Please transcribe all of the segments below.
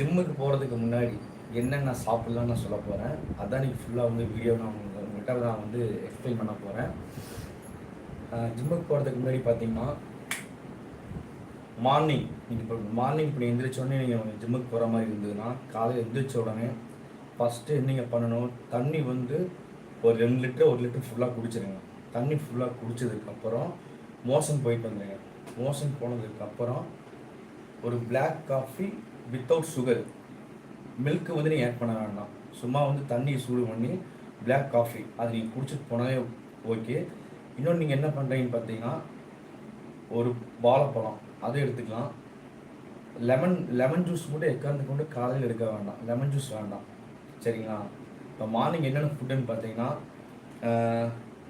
ஜிம்முக்கு போகிறதுக்கு முன்னாடி என்னென்ன சாப்பிட்லான்னு நான் சொல்ல போகிறேன் அதான் நீங்கள் ஃபுல்லாக வந்து வீடியோ நான் உங்கள்கிட்ட நான் வந்து எக்ஸ்பிளைன் பண்ண போகிறேன் ஜிம்முக்கு போகிறதுக்கு முன்னாடி பார்த்தீங்கன்னா மார்னிங் நீங்கள் இப்போ மார்னிங் இப்படி எந்திரிச்ச உடனே நீங்கள் ஜிம்முக்கு போகிற மாதிரி இருந்ததுன்னா காலையில் எந்திரிச்ச உடனே ஃபஸ்ட்டு நீங்கள் பண்ணணும்? தண்ணி வந்து ஒரு ரெண்டு லிட்டர் ஒரு லிட்டர் ஃபுல்லாக குடிச்சிருங்க. தண்ணி ஃபுல்லாக குடிச்சதுக்கப்புறம் மோஷன் போயிட்டு வந்துடுங்க மோஷன் போனதுக்கப்புறம் ஒரு black coffee without sugar milk வந்து நீங்கள் ஆட் பண்ண வேண்டாம். சும்மா வந்து தண்ணி சூடு பண்ணி பிளாக் காஃபி அது நீங்கள் குடிச்சிட்டு போனாலே ஓகே இன்னொன்று நீங்கள் என்ன பண்ணுறீங்கன்னு பார்த்தீங்கன்னா ஒரு வாழைப்பழம் அதை எடுத்துக்கலாம். லெமன் லெமன் ஜூஸ் மட்டும் எக்காந்து கொண்டு காலையில் எடுக்க வேண்டாம். லெமன் ஜூஸ் வேண்டாம். சரிங்களா? இப்போ மார்னிங் என்னென்ன ஃபுட்டுன்னு பார்த்தீங்கன்னா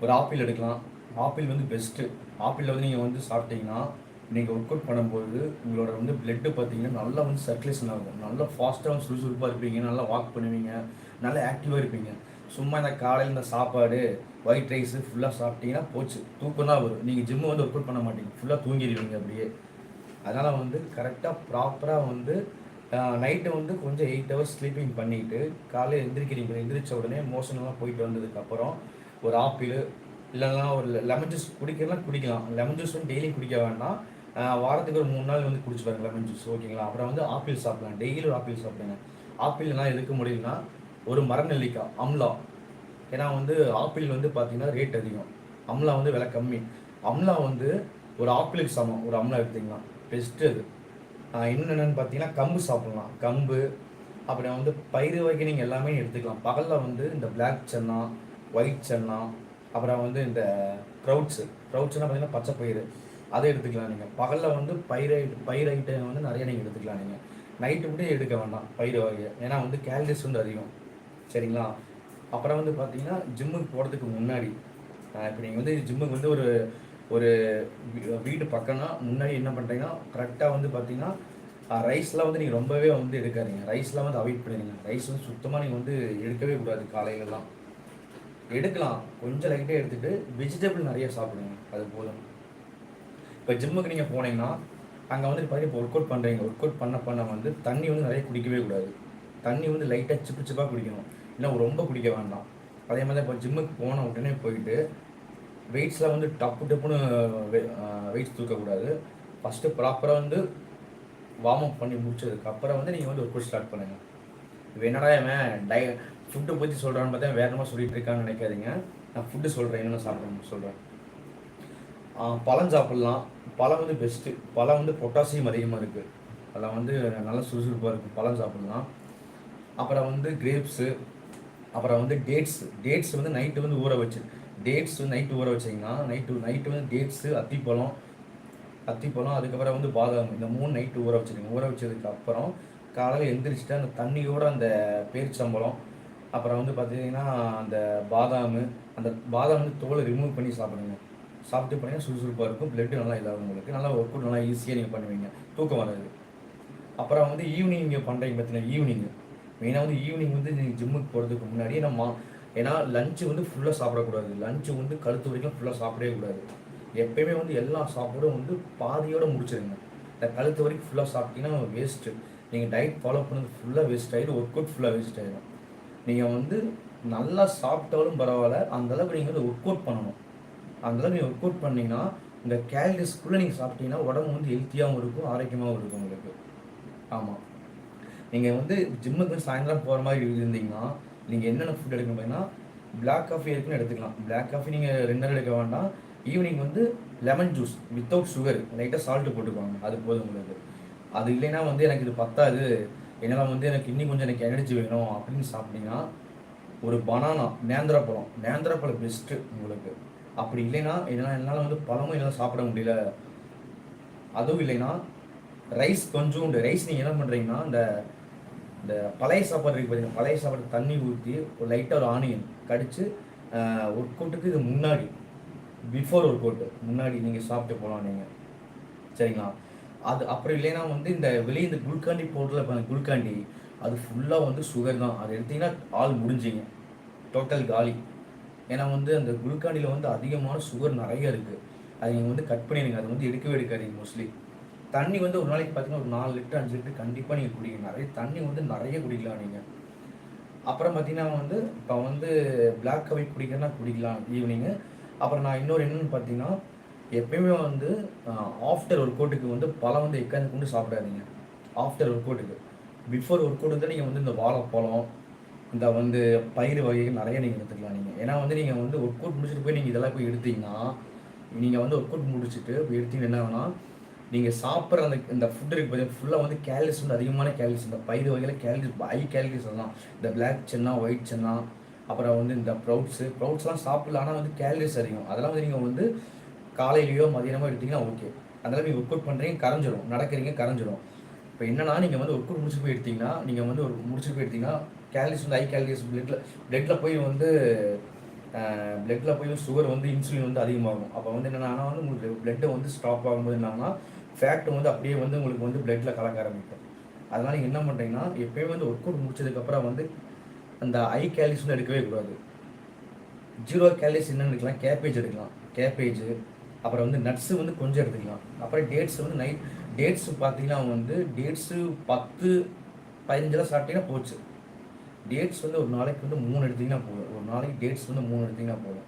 ஒரு ஆப்பிள் எடுக்கலாம். ஆப்பிள் வந்து பெஸ்ட்டு ஆப்பிளில் வந்து நீங்கள் வந்து சாப்பிட்டீங்கன்னா நீங்கள் ஒர்க் அவுட் பண்ணும்போது உங்களோட வந்து பிளட்டு பார்த்தீங்கன்னா நல்லா வந்து சர்க்குலேஷன் ஆகும். நல்லா ஃபாஸ்ட்டாக வந்து சுறுசுறுப்பாக இருப்பீங்க. நல்லா வாக் பண்ணுவீங்க. நல்லா ஆக்டிவாக இருப்பீங்க. சும்மா இந்த காலையில் இந்த சாப்பாடு ஒயிட் ரைஸு ஃபுல்லாக சாப்பிட்டீங்கன்னா போச்சு. தூக்கம் தான் வரும். நீங்கள் ஜிம்மு வந்து ஒர்க் அவுட் பண்ண மாட்டீங்க. ஃபுல்லாக தூங்கிடுவீங்க அப்படியே. அதனால் வந்து கரெக்டாக ப்ராப்பராக வந்து நைட்டை வந்து கொஞ்சம் எயிட் ஹவர்ஸ் ஸ்லீப்பிங் பண்ணிவிட்டு காலையில் எந்திரிக்கிறீங்க. எந்திரிச்ச உடனே மோஷனெல்லாம் போயிட்டு வந்ததுக்கப்புறம் ஒரு ஆப்பிள் இல்லைன்னா ஒரு லெமன் ஜூஸ் குடிக்கலாம் குடிக்கலாம். லெமன் ஜூஸ் வந்து டெய்லி குடிக்க வேண்டாம். வாரத்துக்கு ஒரு மூணு நாள் வந்து குடிச்சு பாருங்க லெமன் ஜூஸ் ஓகேங்களா? அப்புறம் வந்து ஆப்பிள் சாப்பிடலாம். டெய்லி ஒரு ஆப்பிள் சாப்பிடுங்க. ஆப்பிள்லாம் எதுக்கு முடியலன்னா ஒரு மரநெல்லிக்காய் அம்லா. ஏன்னா வந்து ஆப்பிள் வந்து பார்த்தீங்கன்னா ரேட் அதிகம். அம்லா வந்து விலை கம்மி. அம்லா வந்து ஒரு ஆப்பிளுக்கு சமம். ஒரு அம்லா எடுத்தீங்கன்னா பெஸ்ட்டு அது. என்னென்னு பார்த்தீங்கன்னா கம்பு சாப்பிடலாம். கம்பு அப்புறம் வந்து பயிறு வகை நீங்கள் எல்லாமே எடுத்துக்கலாம். பகலில் வந்து இந்த பிளாக் சன்னா ஒயிட் சன்னா அப்புறம் வந்து இந்த க்ரௌட்ஸு க்ரௌட்ஸ்னால் பார்த்தீங்கன்னா பச்சை பயிறு. அதை எடுத்துக்கலாம் நீங்கள் பகலில் வந்து பயிர் பயிரைட்டை பயிர் வந்து நிறைய நீங்கள் எடுத்துக்கலாம் நீங்கள் நைட்டு மட்டும் எடுக்க வேண்டாம் பயிர் வகையை. ஏன்னா வந்து கேலரிஸ் வந்து அதிகம். சரிங்களா? அப்புறம் வந்து பார்த்தீங்கன்னா ஜிம்முக்கு போகிறதுக்கு முன்னாடி இப்போ நீங்கள் வந்து ஜிம்முக்கு வந்து ஒரு ஒரு வீடு பக்கம்னா முன்னாடி என்ன பண்ணுறீங்கன்னா கரெக்டாக வந்து பார்த்தீங்கன்னா ரைஸ்லாம் வந்து நீங்கள் ரொம்பவே வந்து எடுக்காதீங்க. ரைஸ்லாம் வந்து அவாய்ட் பண்ணிடுங்க. ரைஸ் வந்து சுத்தமாக நீங்கள் வந்து எடுக்கவே கூடாது காலையிலலாம். எடுக்கலாம். கொஞ்சம் லைட்டாக எடுத்துகிட்டு வெஜிடபிள் நிறைய சாப்பிடுங்க. அது போதும். இப்போ ஜிம்முக்கு நீங்கள் போனீங்கன்னா அங்கே வந்து பார்த்தீங்கன்னா இப்போ ஒர்க் அவுட் பண்ணுறீங்க ஒர்க் அவுட் பண்ண பண்ண வந்து தண்ணி வந்து நிறைய குடிக்கவே கூடாது. தண்ணி வந்து லைட்டாக சிப்பு சிப்பாக குடிக்கணும். இல்லை ரொம்ப குடிக்க வேண்டாம். அதே மாதிரி இப்போ ஜிம்முக்கு போன உடனே போயிட்டு வெயிட்ஸில் வந்து டப்பு டப்புன்னு வெயிட்ஸ் தூக்கக்கூடாது ஃபஸ்ட்டு ப்ராப்பராக வந்து வார்ம் அப் பண்ணி முடிச்சதுக்கப்புறம் வந்து நீங்கள் வந்து ஒர்க் அவுட் ஸ்டார்ட் பண்ணுங்கள் இப்போ என்னடா இவன் டய ஃபுட்டை பற்றி சொல்கிறான்னு பார்த்தா வேற என்னமோ சொல்லிட்டு இருக்கான்னு நினைக்காதீங்க. நான் ஃபுட்டு சொல்கிறேன் என்னென்ன சாப்பிடணும்னு சொல்கிறேன் பழம் சாப்பிட்லாம். பழம் வந்து பெஸ்ட்டு பழம் வந்து பொட்டாசியம் அதிகமாக இருக்குது அதில் வந்து நல்லா சுறுசுறுப்பாக இருக்குது பழம் சாப்பிட்லாம். அப்புறம் வந்து கிரேப்ஸு அப்புறம் வந்து டேட்ஸ் டேட்ஸ் வந்து நைட்டு வந்து ஊற வச்சு. டேட்ஸ் வந்து நைட்டு ஊற வச்சிங்கன்னா நைட்டு நைட்டு வந்து டேட்ஸு அத்திப்பழம். அத்திப்பழம் அதுக்கப்புறம் வந்து பாதாம். இந்த மூணு நைட்டு ஊற வச்சிருங்க ஊற வச்சதுக்கு அப்புறம் காலையில் எந்திரிச்சிட்டு அந்த தண்ணியோட அந்த பேரிச்சம்பழம் அப்புறம் வந்து பார்த்தீங்கன்னா அந்த பாதாம் அந்த பாதாம் வந்து தோலை ரிமூவ் பண்ணி சாப்பிடுங்க. சாப்பிட்டு பண்ணீங்கன்னா சுறுசுறுப்பாக இருக்கும் பிளட்டு நல்லா இதாகும் உங்களுக்கு. நல்லா ஒர்க் அவுட் நல்லா ஈஸியாக நீங்கள் பண்ணுவீங்க. தூக்கம் வராது. அப்புறம் வந்து ஈவினிங் நீங்கள் பண்ணுறீங்க பார்த்தீங்கன்னா ஈவினிங் மெயினாக வந்து ஈவினிங் வந்து நீங்கள் ஜிம்முக்கு போகிறதுக்கு முன்னாடி நம்ம ஏன்னா லஞ்சு வந்து ஃபுல்லாக சாப்பிடக்கூடாது. லஞ்சு வந்து கழுத்து வரைக்கும் ஃபுல்லாக சாப்பிடவே கூடாது. எப்பயுமே வந்து எல்லா சாப்பாடும் வந்து பாதியோடு முடிச்சிருங்க. இந்த கழுத்து வரைக்கும் ஃபுல்லாக சாப்பிட்டீங்கன்னா வேஸ்ட்டு நீங்கள் டயட் ஃபாலோ பண்ணது ஃபுல்லாக வேஸ்ட் ஆகிடும் ஒர்க் அவுட் ஃபுல்லாக வேஸ்ட் ஆகிடும் நீங்கள் வந்து நல்லா சாப்பிட்டாலும் பரவாயில்ல அந்தளவுக்கு நீங்கள் வந்து ஒர்க் அவுட் பண்ணணும். அந்த அளவுக்கு நீங்கள் ஒர்க் அவுட் பண்ணிங்கன்னா இந்த கேலரிஸ்க்குள்ளே நீங்கள் சாப்பிட்டீங்கன்னா உடம்பு வந்து ஹெல்த்தியாகவும் இருக்கும் ஆரோக்கியமாகவும் இருக்கும் உங்களுக்கு. ஆமாம் நீங்கள் வந்து ஜிம்முக்கு வந்து சாயந்தரம் போகிற மாதிரி இருந்தீங்கன்னா நீங்கள் என்னென்ன ஃபுட் எடுக்கணும் பார்த்தீங்கன்னா பிளாக் காஃபி இருக்குன்னு எடுத்துக்கலாம். பிளாக் காஃபி நீங்கள் ரெண்டு நேரம் எடுக்க வேண்டாம். ஈவினிங் வந்து லெமன் ஜூஸ் வித்தவுட் சுகர் லைட்டாக சால்ட்டு போட்டுக்குவாங்க அது போதும் உங்களுக்கு. அது இல்லைன்னா வந்து எனக்கு இது பத்தாது. என்னால் வந்து எனக்கு இன்னும் கொஞ்சம் எனக்கு எனர்ஜி வேணும் அப்படின்னு சாப்பிட்டீங்கன்னா ஒரு பனானா நேந்திரப்பழம். நேந்திரப்பழம் பெஸ்ட்டு உங்களுக்கு. அப்படி இல்லைன்னா என்னால் என்னால் வந்து பழமும் என்னால் சாப்பிட முடியல. அதுவும் இல்லைன்னா ரைஸ் கொஞ்சோண்டு ரைஸ் நீங்கள் என்ன பண்ணுறீங்கன்னா இந்த இந்த பழைய சாப்பாடு இருக்குது பார்த்தீங்கன்னா பழைய சாப்பாடு தண்ணி ஊற்றி ஒரு லைட்டாக ஒரு ஆனியன் கடிச்சு ஒர்க் அவுட்டுக்கு இது முன்னாடி பிஃபோர் ஒர்க் அவுட்டு முன்னாடி நீங்கள் சாப்பிட்டு போகலாம் நீங்கள் சரிங்களா? அது அப்புறம் இல்லைன்னா வந்து இந்த வெளியே இந்த குல்காண்டி போடுறதுல பாருங்க குல்காண்டி அது ஃபுல்லாக வந்து சுகர் தான். அது எடுத்தீங்கன்னா ஆள் முடிஞ்சிங்க. டோட்டல் காலி. ஏன்னா வந்து அந்த குல்காண்டியில் வந்து அதிகமான சுகர் நிறைய இருக்குது அது நீங்கள் வந்து கட் பண்ணிடுங்க. அது வந்து எடுக்கவே எடுக்காதீங்க மோஸ்ட்லி தண்ணி வந்து ஒரு நாளைக்கு பார்த்தீங்கன்னா ஒரு நாலு லிட்டர் அஞ்சு லிட்டர் கண்டிப்பாக நீங்கள் குடிக்கணும் நிறைய தண்ணி வந்து நிறைய குடிக்கலாம் நீங்கள் அப்புறம் பார்த்தீங்கன்னா வந்து இப்போ வந்து பிளாக் காஃபி குடிக்கிறனா குடிக்கலாம் ஈவினிங்கு அப்புறம் நான் இன்னொரு என்னன்னு பார்த்தீங்கன்னா எப்பயுமே வந்து ஆஃப்டர் ஒர்க் அவுட்டுக்கு வந்து பழம் வந்து எக்காந்து கொண்டு சாப்பிடாதீங்க. ஆஃப்டர் ஒர்க் அவுட்டுக்கு பிஃபோர் ஒர்க் அவுட் வந்து நீங்கள் வந்து இந்த வாழைப்பழம் இந்த வந்து பயிர் வகைகள் நிறைய நீங்கள் எடுத்துக்கலாம் நீங்கள் ஏன்னா வந்து நீங்கள் வந்து ஒர்க் அவுட் முடிச்சுட்டு போய் நீங்கள் இதெல்லாம் போய் எடுத்தீங்கன்னா நீங்கள் வந்து ஒர்க் அவுட் முடிச்சுட்டு போய் எடுத்தீங்கன்னா என்ன வேணால் நீங்கள் சாப்பிட்ற அந்த இந்த ஃபுட் இருக்கு பார்த்தீங்கன்னா ஃபுல்லாக வந்து கேலரிஸ் வந்து அதிகமான கேலரிஸ் இந்த பயிர் வகையில் கேலரிஸ் ஹை கேலரிஸ் தான் இந்த பிளாக் சென்னா ஒயிட் சென்னா அப்புறம் வந்து இந்த ப்ரௌட்ஸு ப்ரௌட்ஸ்லாம் சாப்பிடல ஆனால் வந்து கேலரிஸ் அதிகம். அதெல்லாம் வந்து நீங்கள் வந்து காலையிலையோ மதியானமோ எடுத்தீங்கன்னா ஓகே அதெல்லாம் நீங்கள் ஒர்க் அவுட் பண்ணுறீங்க கரைஞ்சிரும். நடக்கிறீங்க கரைஞ்சிரும். இப்போ என்னன்னா நீங்கள் வந்து ஒர்க் அவுட் முடிச்சு போய் நீங்கள் வந்து ஒரு முடிச்சு போய் கேலரிஸ் வந்து ஹை கேலரிஸ் பிளட்டில் பிளட்டில் போய் வந்து பிளட்டில் போய் சுகர் வந்து இன்சுலின் வந்து அதிகமாகும். அப்போ வந்து என்னென்னா வந்து உங்களுக்கு பிளட்டை வந்து ஸ்டாப் ஆகும்போது என்னன்னா ஃபேட்டு வந்து அப்படியே வந்து உங்களுக்கு வந்து பிளட்டில் கலக்க ஆரம்பிக்கும். அதனால் நீங்கள் என்ன பண்ணுறீங்கன்னா எப்பயுமே வந்து ஒர்க் அவுட் முடிச்சதுக்கப்புறம் வந்து அந்த ஹை கேலரிஸ் வந்து எடுக்கவே கூடாது. ஜீரோ கேலரிஸ் என்னென்னு எடுக்கலாம் கேபேஜ் எடுக்கலாம். கேபேஜ் அப்புறம் வந்து நட்ஸு வந்து கொஞ்சம் எடுத்துக்கலாம். அப்புறம் டேட்ஸ் வந்து நைட் டேட்ஸ் பார்த்தீங்கன்னா வந்து டேட்ஸு பத்து பதினஞ்செல்லாம் சாப்பிட்டீங்கன்னா போச்சு. டேட்ஸ் வந்து ஒரு நாளைக்கு வந்து மூணு எடுத்தீங்கன்னா போதும். ஒரு நாளைக்கு டேட்ஸ் வந்து மூணு எடுத்தீங்கன்னா போதும்.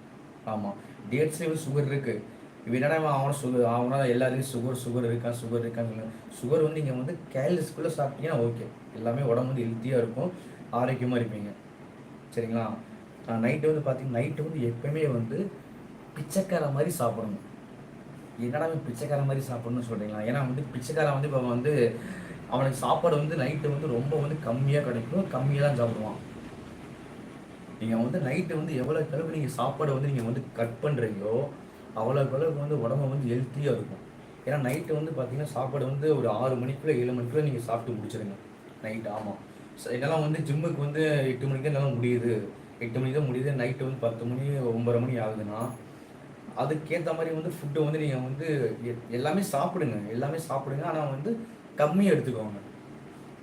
ஆமாம் டேட்ஸ்லேயே வந்து சுகர் இருக்குது இப்போ என்னடா அவனை சுகர் அவனா எல்லாத்துலேயும் சுகர் சுகர் இருக்கா சுகர் இருக்கான்னு சுகர் வந்து நீங்கள் வந்து கேலரிஸ்குள்ளே சாப்பிட்டீங்கன்னா ஓகே எல்லாமே உடம்பு வந்து ஹெல்த்தியாக இருக்கும். ஆரோக்கியமாக இருப்பீங்க. சரிங்களா? நைட்டு வந்து பார்த்தீங்கன்னா நைட்டு வந்து எப்பவுமே வந்து பிச்சைக்கார மாதிரி சாப்பிடணும். என்னடா பிச்சைக்காரன் பிச்சைக்கார மாதிரி சாப்பிடணும்னு சொல்கிறீங்களா ஏன்னா வந்து பிச்சைக்காரன் வந்து இப்போ வந்து அவனுக்கு சாப்பாடு வந்து நைட்டு வந்து ரொம்ப வந்து கம்மியாக கிடைக்கும். கம்மியாக தான் சாப்பிடுவான். நீங்கள் வந்து நைட்டு வந்து எவ்வளோ அளவுக்கு நீங்கள் சாப்பாடு வந்து நீங்கள் வந்து கட் பண்ணுறீங்களோ அவ்வளோக்கு அளவுக்கு வந்து உடம்பு வந்து ஹெல்த்தியாக இருக்கும். ஏன்னா நைட்டு வந்து பார்த்தீங்கன்னா சாப்பாடு வந்து ஒரு ஆறு மணிக்குள்ளே ஏழு மணிக்குள்ளே நீங்கள் சாப்பிட்டு முடிச்சிடுங்க நைட் ஆமாம் இதெல்லாம் வந்து ஜிம்முக்கு வந்து எட்டு மணிக்கு தான் என்னால் முடியுது. எட்டு மணிக்கு தான் முடியுது. நைட்டு வந்து பத்து மணி ஒம்பது மணி ஆகுதுன்னா அதுக்கேற்ற மாதிரி வந்து ஃபுட்டு வந்து நீங்கள் வந்து எல்லாமே சாப்பிடுங்க. எல்லாமே சாப்பிடுங்க. ஆனால் வந்து கம்மியாக எடுத்துக்கோங்க.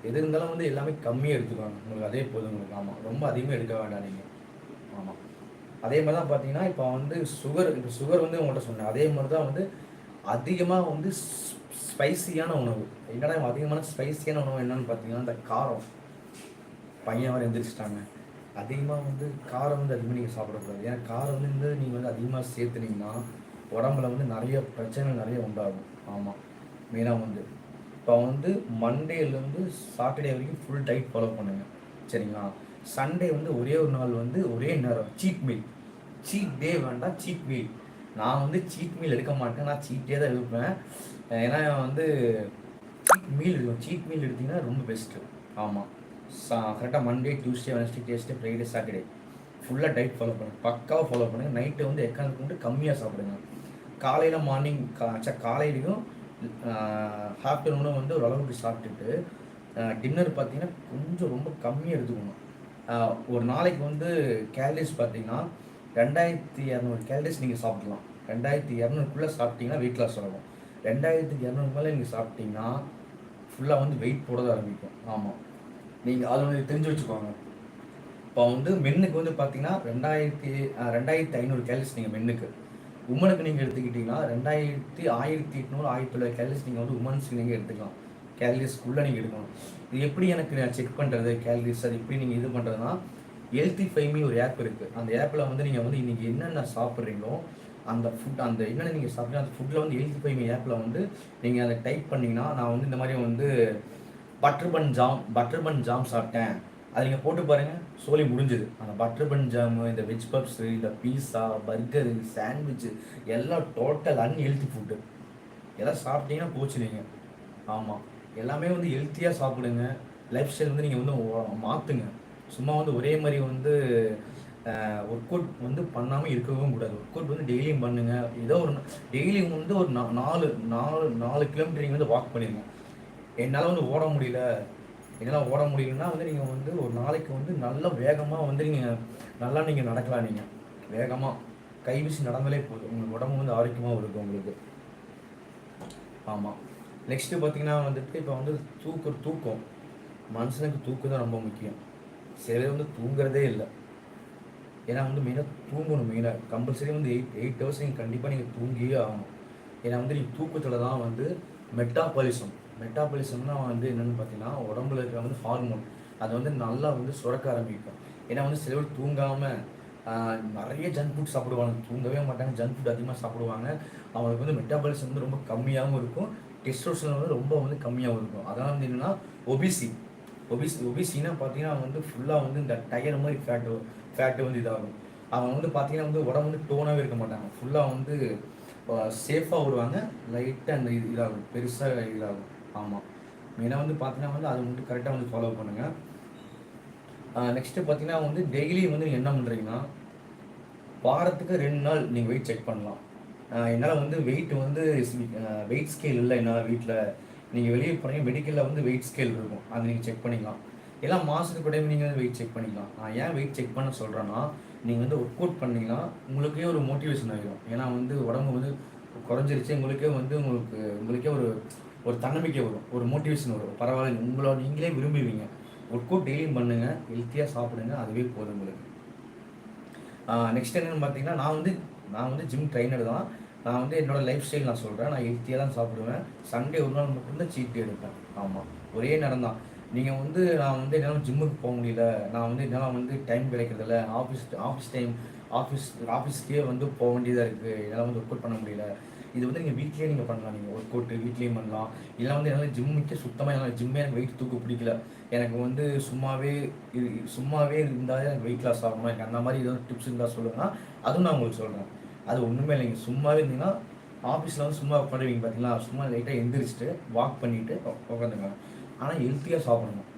எது இருந்தாலும் வந்து எல்லாமே கம்மியாக எடுத்துக்கோங்க. உங்களுக்கு அதே போதும் உங்களுக்கு. ஆமாம் ரொம்ப அதிகமாக எடுக்க வேண்டாம் நீங்கள் ஆமாம் அதே மாதிரி தான் பார்த்தீங்கன்னா இப்போ வந்து சுகர் இப்போ சுகர் வந்து உங்கள்கிட்ட சொன்னேன். அதே மாதிரி தான் வந்து அதிகமாக வந்து ஸ்பைசியான உணவு. என்னடா அதிகமான ஸ்பைசியான உணவு என்னன்னு பார்த்தீங்கன்னா இந்த காரம். பையன் வரை எந்திரிச்சிட்டாங்க. அதிகமாக வந்து காரம் வந்து அதிகமாக நீங்கள் சாப்பிடக்கூடாது. ஏன்னா காரம் வந்து நீங்கள் வந்து அதிகமாக சேர்த்துனீங்கன்னா உடம்புல வந்து நிறைய பிரச்சனை நிறைய உண்டாகும். ஆமாம் மெயினாக வந்து. இப்போ வந்து மண்டேலேருந்து சாட்டர்டே வரைக்கும் ஃபுல் டைட் ஃபாலோ பண்ணுங்க. சரிங்களா? சண்டே வந்து ஒரே ஒரு நாள் வந்து ஒரே நேரம் சீட் மீல் சீட் டே வேண்டாம் சீட் மீல் நான் வந்து சீட் மீல் எடுக்க மாட்டேன். நான் சீட்டே தான் எடுப்பேன். ஏன்னா வந்து சீட் மீல் எடுக்கும் சீட் மீல் எடுத்தீங்கன்னா ரொம்ப பெஸ்ட்டு ஆமாம் சா கரெக்டாக Monday Tuesday Wednesday Thursday Friday Saturday ஃபுல்லாக டயட் ஃபாலோ பண்ணுங்க பக்காவாக ஃபாலோ பண்ணுங்கள் நைட்டு வந்து எக்காந்து கொண்டு கம்மியாக சாப்பிடுங்க. காலையில் மார்னிங் கா காலையிலையும் ஆஃப்டர்நூனும் வந்து ஓரளவுக்கு சாப்பிட்டுட்டு டின்னர் பார்த்தீங்கன்னா கொஞ்சம் ரொம்ப கம்மியாக எடுத்துக்கணும். ஒரு நாளைக்கு வந்து கேலரிஸ் பார்த்தீங்கன்னா ரெண்டாயிரத்தி இரநூறு கேலரிஸ் நீங்கள் சாப்பிடலாம். ரெண்டாயிரத்தி இரநூறுக்குள்ளே சாப்பிட்டீங்கன்னா வெயிட் லாஸ் ஆகும். ரெண்டாயிரத்தி இரநூறு மேலே நீங்கள் சாப்பிட்டீங்கன்னா ஃபுல்லாக வந்து வெயிட் போட தான் ஆரம்பிக்கும். ஆமாம் நீங்கள் அதை வந்து தெரிஞ்சு வச்சுக்கோங்க. இப்போ வந்து மென்னுக்கு வந்து பார்த்தீங்கன்னா ரெண்டாயிரத்தி ரெண்டாயிரத்தி ஐநூறு கேலரிஸ் நீங்கள் மென்னுக்கு. உமனுக்கு நீங்கள் எடுத்துக்கிட்டிங்கன்னா ரெண்டாயிரத்தி ஆயிரத்தி எட்நூறு ஆயிரத்தி தொள்ளாயிரம் கேலரிஸ் நீங்கள் வந்து உமன்ஸ்க்கு நீங்கள் எடுத்துக்கலாம். கேலரிஸ்க்குள்ளே நீங்கள் எடுக்கணும். இது எப்படி எனக்கு நான் செக் பண்ணுறது கேலரிஸ் அது எப்படி நீங்கள் இது பண்ணுறதுனா ஹெல்த்தி ஃபைமி ஒரு ஆப் இருக்குது அந்த ஆப்பில் வந்து நீங்கள் வந்து இன்றைக்கி என்னென்ன சாப்பிட்றீங்களோ அந்த ஃபுட் அந்த என்னென்ன நீங்கள் சாப்பிட்றீங்க அந்த ஃபுட்டில் வந்து ஹெல்த்தி ஃபைமி ஆப்பில் வந்து நீங்கள் அதை டைப் பண்ணிங்கன்னா நான் வந்து இந்த மாதிரி வந்து butter bun jam butter bun jam சாப்பிட்டேன். அதை நீங்கள் போட்டு பாருங்கள் சோலி முடிஞ்சுது. அந்த பட்டர் பன் ஜாமு இந்த வெஜ் பப்ஸு இந்த பீஸா பர்கரு சாண்ட்விச்சு எல்லாம் டோட்டல் அன்ஹெல்த்தி ஃபுட்டு எல்லாம் சாப்பிட்டீங்கன்னா போச்சு நீங்கள் ஆமாம் எல்லாமே வந்து ஹெல்த்தியாக சாப்பிடுங்க. லைஃப் ஸ்டைல் வந்து நீங்கள் வந்து மாற்றுங்க சும்மா வந்து ஒரே மாதிரி வந்து ஒர்க் அவுட் வந்து பண்ணாமல் இருக்கவும் கூடாது. ஒர்க் அவுட் வந்து டெய்லியும் பண்ணுங்கள் ஏதோ ஒரு டெய்லியும் வந்து ஒரு நா- நாலு நாலு நாலு கிலோமீட்டர் நீங்கள் வந்து வாக் பண்ணிடுங்க என்னால் வந்து ஓட முடியல. என்னால் ஓட முடியலன்னா வந்து நீங்கள் வந்து ஒரு நாளைக்கு வந்து நல்ல வேகமாக வந்து நீங்கள் நல்லா நீங்கள் நடக்கலாம் நீங்கள் வேகமாக கை வீசி நடந்தாலே போதும். உங்களுக்கு உடம்பு வந்து ஆரோக்கியமாக இருக்கும் உங்களுக்கு. ஆமாம் நெக்ஸ்ட்டு பார்த்தீங்கன்னா வந்துட்டு இப்போ வந்து தூக்கு தூக்கம். மனுஷனுக்கு தூக்கம் தான் ரொம்ப முக்கியம். சில பேர் வந்து தூங்குறதே இல்லை. ஏன்னா வந்து மெயினாக தூங்கணும் மெயினாக கம்பல்சரி வந்து எயிட் எயிட் ஹவர்ஸ் நீங்கள் கண்டிப்பாக நீங்கள் தூங்கியே ஆகணும். ஏன்னா வந்து நீங்கள் தூக்கத்தில் தான் வந்து மெட்டாபாலிசம் மெட்டாபாலிசம்னா வந்து என்னென்னு பார்த்தீங்கன்னா உடம்புல இருக்கிற வந்து ஹார்மோன் அதை வந்து நல்லா வந்து சுரக்க ஆரம்பிக்கும். ஏன்னா வந்து சில பேர் தூங்காமல் நிறைய ஜங்க் ஃபுட் சாப்பிடுவாங்க. தூங்கவே மாட்டாங்க. ஜங்க் ஃபுட் அதிகமாக சாப்பிடுவாங்க. அவங்களுக்கு வந்து மெட்டாபாலிசம் வந்து ரொம்ப கம்மியாகவும் இருக்கும். டெஸ்டோஸ்டரோன் வந்து ரொம்ப வந்து கம்மியாகவும் இருக்கும். அதனால் வந்து என்னென்னா ஒபிசி ஒபிசி ஒபிசினா பார்த்தீங்கன்னா வந்து ஃபுல்லாக வந்து இந்த டயர் மாதிரி ஃபேட்டு ஃபேட்டு வந்து இதாகும். அவங்க வந்து பார்த்தீங்கன்னா வந்து உடம்பு வந்து டோனாகவே இருக்க மாட்டாங்க. ஃபுல்லாக வந்து சேஃபாக வருவாங்க லைட்டாக அந்த இது இதாகும். பெருசாக இதாகும். ஆமாம் மெயினாக வந்து பார்த்தீங்கன்னா வந்து அது வந்து கரெக்டாக வந்து ஃபாலோ பண்ணுங்கள் நெக்ஸ்ட்டு பார்த்தீங்கன்னா வந்து டெய்லி வந்து நீங்கள் என்ன பண்ணுறீங்கன்னா வாரத்துக்கு ரெண்டு நாள் நீங்கள் வெயிட் செக் பண்ணலாம். என்னால் வந்து வெயிட் வந்து வெயிட் ஸ்கேல் இல்லை என்னால் வீட்டில் நீங்கள் வெளியே போனீங்க மெடிக்கலில் வந்து வெயிட் ஸ்கேல் இருக்கும். அதை நீங்கள் செக் பண்ணிக்கலாம். எல்லாம் மாதத்துக்கு கூட நீங்கள் வந்து வெயிட் செக் பண்ணிக்கலாம். நான் ஏன் வெயிட் செக் பண்ண சொல்கிறேன்னா நீங்கள் வந்து ஒர்க் அவுட் பண்ணிங்கன்னா உங்களுக்கே ஒரு மோட்டிவேஷன் ஆகிடும் ஏன்னா வந்து உடம்பு வந்து குறைஞ்சிருச்சு உங்களுக்கே வந்து உங்களுக்கு உங்களுக்கே ஒரு ஒரு தன்னம்பிக்கை வரும் ஒரு மோட்டிவேஷன் வரும். பரவாயில்ல உங்களோட நீங்களே விரும்புவீங்க. ஒர்க் அவுட் டெய்லியும் பண்ணுங்கள் ஹெல்த்தியாக சாப்பிடுங்க அதுவே போதும் உங்களுக்கு. நெக்ஸ்ட் என்னென்னு பார்த்தீங்கன்னா நான் வந்து நான் வந்து ஜிம் ட்ரைனர் தான். நான் வந்து என்னோடய லைஃப் ஸ்டைல் நான் சொல்கிறேன் நான் ஹெல்த்தியாக தான் சாப்பிடுவேன். சண்டே ஒரு நாள் மட்டும்தான் சீட்டு எடுப்பேன். ஆமாம் ஒரே நேரம் தான். நீங்கள் வந்து நான் வந்து என்னால் ஜிம்முக்கு போக முடியல. நான் வந்து என்னால் வந்து டைம் கிடைக்கிறதில்ல. ஆஃபீஸ் ஆஃபீஸ் டைம் ஆஃபீஸ் ஆஃபீஸ்க்கே வந்து போக வேண்டியதாக இருக்குது என்னால் வந்து ஒர்க் அவுட் பண்ண முடியல. இது வந்து நீங்கள் வீட்லேயே நீங்கள் பண்ணலாம். நீங்கள் ஒர்க் அவுட் வீட்லேயும் பண்ணலாம். இல்லை வந்து என்னால் ஜிம்முக்கே சுத்தமாக என்னால் ஜிம்மே எனக்கு வெயிட் தூக்க பிடிக்கல. எனக்கு வந்து சும்மாவே இது சும்மாவே இருந்தாலே எனக்கு வெயிட் லாஸ் ஆகணும் எனக்கு அந்த மாதிரி ஏதாவது டிப்ஸ் இருந்தால் சொல்லுங்கன்னா அதுவும் நான் உங்களுக்கு சொல்கிறேன் அது ஒன்றுமே இல்லைங்க சும்மாவே இருந்தீங்கன்னா ஆஃபீஸில் வந்து சும்மா உட்காந்துவீங்க பார்த்தீங்களா சும்மா லைட்டாக எந்திரிச்சிட்டு வாக் பண்ணிவிட்டு உட்காந்துங்க ஆனால் ஹெல்த்தியாக சாப்பிடணும்.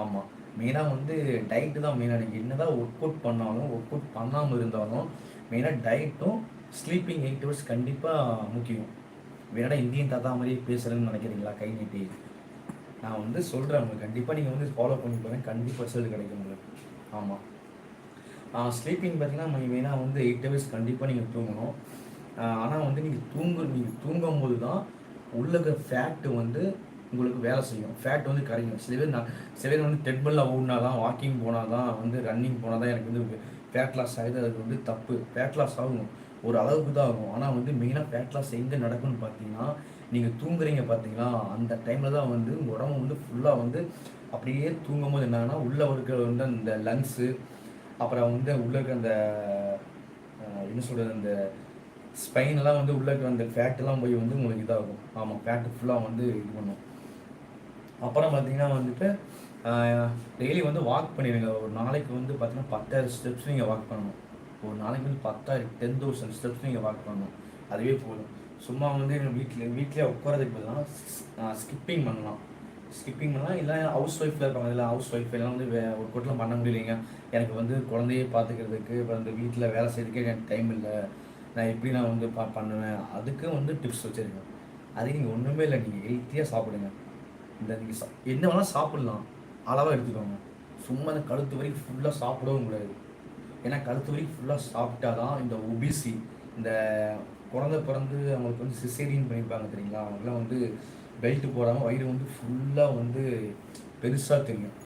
ஆமாம் மெயினாக வந்து டயட்டு தான் மெயினாக நீங்கள் என்ன தான் ஒர்க் அவுட் பண்ணாலும் ஒர்க் அவுட் பண்ணாமல் இருந்தாலும் மெயினாக டயட்டும் ஸ்லீப்பிங் எயிட் ஹவர்ஸ் கண்டிப்பாக முக்கியம். வேற இந்தியன் தாத்தா மாதிரி பேசுகிறேன்னு நினைக்கிறீங்களா? கை நீட்டி. நான் வந்து சொல்கிறேன் உங்களுக்கு. கண்டிப்பாக நீங்கள் வந்து ஃபாலோ பண்ணி போகிறேன் கண்டிப்பாக ரிசல்ட் கிடைக்கும் உங்களுக்கு. ஆமாம் ஸ்லீப்பிங் பார்த்தீங்கன்னா மெயினாக வந்து எயிட் ஹவர்ஸ் கண்டிப்பாக நீங்கள் தூங்கணும். ஆனால் வந்து நீங்கள் தூங்கு நீங்கள் தூங்கும் போது தான் உள்ள இருக்கிற ஃபேட்டு வந்து உங்களுக்கு வேலை செய்யும். ஃபேட் வந்து கரையும். சில பேர் நான் சில பேர் வந்து டெட்பலில் ஓடினா தான் வாக்கிங் போனால் தான் வந்து ரன்னிங் போனால் தான் எனக்கு வந்து ஃபேட் லாஸ் ஆகுது. அது வந்து தப்பு. ஃபேட் லாஸ் ஆகும். ஒரு அளவுக்கு தான் ஆகும். ஆனால் வந்து மெயினாக ஃபேட் லாஸ் எங்கே நடக்கும்னு பார்த்தீங்கன்னா நீங்கள் தூங்குறீங்க பார்த்தீங்களா அந்த டைமில் தான் வந்து உங்கள் உடம்பு வந்து ஃபுல்லாக வந்து அப்படியே தூங்கும் போது என்னன்னா உள்ளே இருக்கிற வந்து அந்த லங்ஸு அப்புறம் வந்து உள்ளே இருக்கிற அந்த என்ன சொல்கிறது அந்த ஸ்பைனெல்லாம் வந்து உள்ளே இருக்கிற அந்த ஃபேட்டெல்லாம் போய் வந்து உங்களுக்கு இதாகும். ஆமாம் ஃபேட்டு ஃபுல்லாக வந்து இது பண்ணும். அப்புறம் பார்த்தீங்கன்னா வந்துட்டு டெய்லி வந்து வாக் பண்ணிடுங்க. ஒரு நாளைக்கு வந்து பார்த்தீங்கன்னா பத்தாயிரம் ஸ்டெப்ஸ் நீங்கள் வாக் பண்ணணும். ஒரு நாளைக்கு வந்து பத்தாயிரம் டென் தௌசண்ட் ஸ்டெப்ஸ் நீங்கள் வாக் பண்ணணும். அதுவே போதும். சும்மா வந்து எங்கள் வீட்டில் வீட்டிலே உட்காரதுக்கு பதிலாக ஸ்கிப்பிங் பண்ணலாம். ஸ்கிப்பிங் பண்ணலாம். இல்லை ஹவுஸ் ஒய்ஃபில் இருப்பாங்க. இல்லை ஹவுஸ் ஒய்ஃப் எல்லாம் வந்து வே ஒரு கூட்டில் பண்ண முடியலைங்க. எனக்கு வந்து குழந்தையே பார்த்துக்கிறதுக்கு இப்போ அந்த வீட்டில் வேலை செய்யறதுக்கே எனக்கு டைம் இல்லை. நான் எப்படி நான் வந்து பா பண்ணுவேன்? அதுக்கு வந்து டிப்ஸ் வச்சுருக்கேன். அது நீங்கள் ஒன்றுமே இல்லை. நீங்கள் ஹெல்த்தியாக சாப்பிடுங்க. இந்த நீங்கள் சா என்ன வேணால் சாப்பிட்லாம். அளவாக எடுத்துக்கோங்க. சும்மா அந்த கழுத்து வரைக்கும் ஃபுல்லாக சாப்பிடவும் கூடாது. ஏன்னா கழுத்து வரைக்கும் ஃபுல்லாக சாப்பிட்டா தான் இந்த ஒபிசி இந்த குழந்தை பிறந்து அவங்களுக்கு வந்து சிசேரியன் பண்ணியிருப்பாங்க தெரியுங்களா? அவங்களாம் வந்து பெல்ட்டு போடாமல் வயிறு வந்து ஃபுல்லாக வந்து பெருசாக தெரியும்.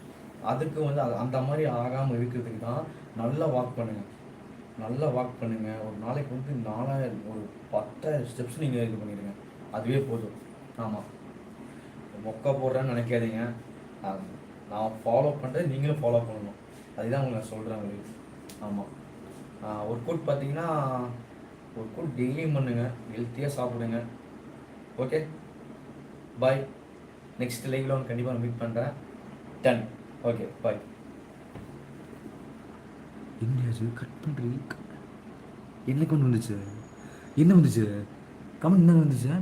அதுக்கு வந்து அந்த மாதிரி ஆகாமல் இருக்கிறதுக்கு தான் நல்லா வாக் பண்ணுங்கள் நல்லா வாக் பண்ணுங்கள் ஒரு நாளைக்கு வந்து நாலாயிரம் ஒரு பத்தாயிரம் ஸ்டெப்ஸ் நீங்கள் இது பண்ணிடுங்க. அதுவே போதும். ஆமாம் மொக்க போடுறேன்னு நினைக்காதீங்க. நான் ஃபாலோ பண்ணுறது நீங்களும் ஃபாலோ பண்ணணும். அதுதான் உங்களுக்கு நான் சொல்கிறேன் உங்களுக்கு. ஆமாம் ஒர்க் அவுட் பார்த்தீங்கன்னா ஒர்க் அவுட் டெய்லியும் பண்ணுங்கள் ஹெல்த்தியாக சாப்பிடுங்க. ஓகே பாய் நெக்ஸ்ட் லைவில் ஒன்று கண்டிப்பாக நான் மீட் பண்ணுறேன் டன் ஓகே பாய் என்னது கட் பண்ணுறீங்க என்ன கொண்டு வந்துச்சு? என்ன வந்துச்சு? கமெண்ட் என்ன வந்துச்சு?